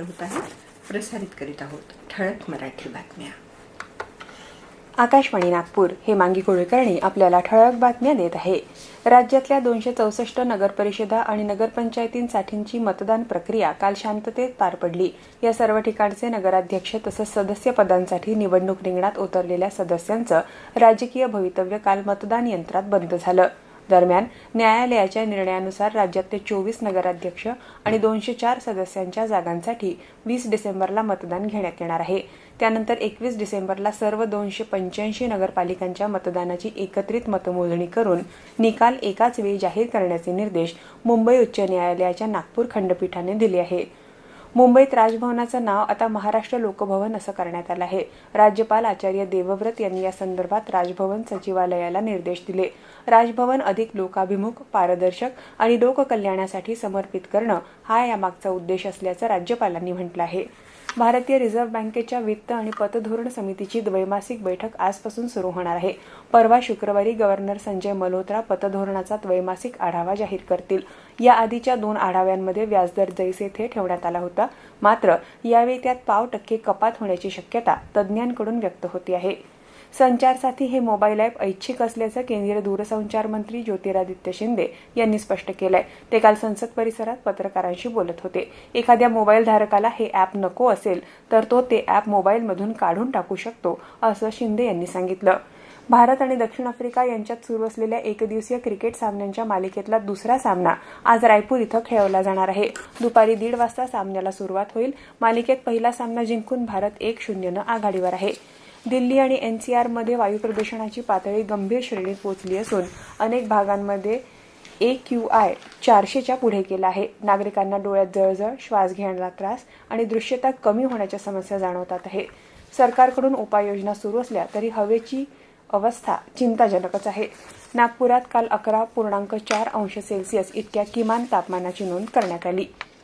मिनिटं होत आहेत प्रसारित करीत आहोत ठळक मराठी बातम्या. आकाशवाणी नागपूर हे मांगी कुलकर्णी आपल्याला ठळक बातम्या देत आहे. राज्यातल्या दोनशे चौसष्ट नगरपरिषदा आणि नगरपंचायतींसाठींची मतदान प्रक्रिया काल शांततेत पार पडली. या सर्व ठिकाणचे नगराध्यक्ष तसंच सदस्य पदांसाठी निवडणूक रिंगणात उतरलेल्या सदस्यांचं राजकीय भवितव्य काल मतदान यंत्रात बंद झालं. दरम्यान न्यायालयाच्या निर्णयानुसार राज्यातले चोवीस नगराध्यक्ष आणि दोनशे चार सदस्यांच्या जागांसाठी वीस डिसेंबरला मतदान घेण्यात येणार आहे. त्यानंतर एकवीस डिसेंबरला सर्व दोनशे पंच्याऐंशी नगरपालिकांच्या मतदानाची एकत्रित मतमोजणी करून निकाल एकाच वेळी जाहीर करण्याचे निर्देश मुंबई उच्च न्यायालयाच्या नागपूर खंडपीठाने दिले आहे मुंबईत राजभवनाचं नाव आता महाराष्ट्र लोकभवन असं करण्यात आलं आहे. राज्यपाल आचार्य देवव्रत यांनी या संदर्भात राजभवन सचिवालयाला निर्देश दिले. राजभवन अधिक लोकाभिमुख पारदर्शक आणि लोककल्याणासाठी समर्पित करणं हा यामागचा उद्देश असल्याचं राज्यपालांनी म्हटलं आहे. भारतीय रिझर्व्ह बँकेच्या वित्त आणि पतधोरण समितीची द्वैमासिक बैठक आजपासून सुरू होणार आहे. परवा शुक्रवारी गव्हर्नर संजय मल्होत्रा पतधोरणाचा द्वैमासिक आढावा जाहीर करतील. या आधीच्या दोन आढाव्यांमध्ये व्याजदर जैसे थे ठेवण्यात आला होता. मात्र यावेळी त्यात पाव टक्के कपात होण्याची शक्यता तज्ज्ञांकडून व्यक्त होती आहे. संचार साथी हे मोबाईल ॲप ऐच्छिक असल्याचं केंद्रीय दूरसंचार मंत्री ज्योतिरादित्य शिंदे यांनी स्पष्ट केलंय. ते काल संसद परिसरात पत्रकारांशी बोलत होते. एखाद्या मोबाईल धारकाला हे ॲप नको असेल तर तो ते ॲप मोबाईलमधून काढून टाकू शकतो असं शिंदे यांनी सांगितलं. भारत आणि दक्षिण आफ्रिका यांच्यात सुरू असलेल्या एकदिवसीय क्रिकेट सामन्यांच्या मालिकेतला दुसरा सामना आज रायपूर इथं खेळवला जाणार आहे. दुपारी दीड वाजता सामन्याला सुरुवात होईल. मालिकेत पहिला सामना जिंकून भारत एक शून्यनं आघाडीवर आहे. दिल्ली आणि एनसीआरमध्ये वायू प्रदूषणाची पातळी गंभीर श्रेणीत पोहोचली असून अनेक भागांमध्ये ए क्यू आय चारशेच्या पुढे गेला आहे. नागरिकांना डोळ्यात जळजळ श्वास घ्यायला त्रास आणि दृश्यता कमी होण्याच्या समस्या जाणवतात आहे. सरकारकडून उपाययोजना सुरू असल्या तरी हवेची अवस्था चिंताजनकच आहे. नागपुरात काल अकरा पूर्णांक चार अंश सेल्सिअस इतक्या किमान तापमानाची नोंद करण्यात आली.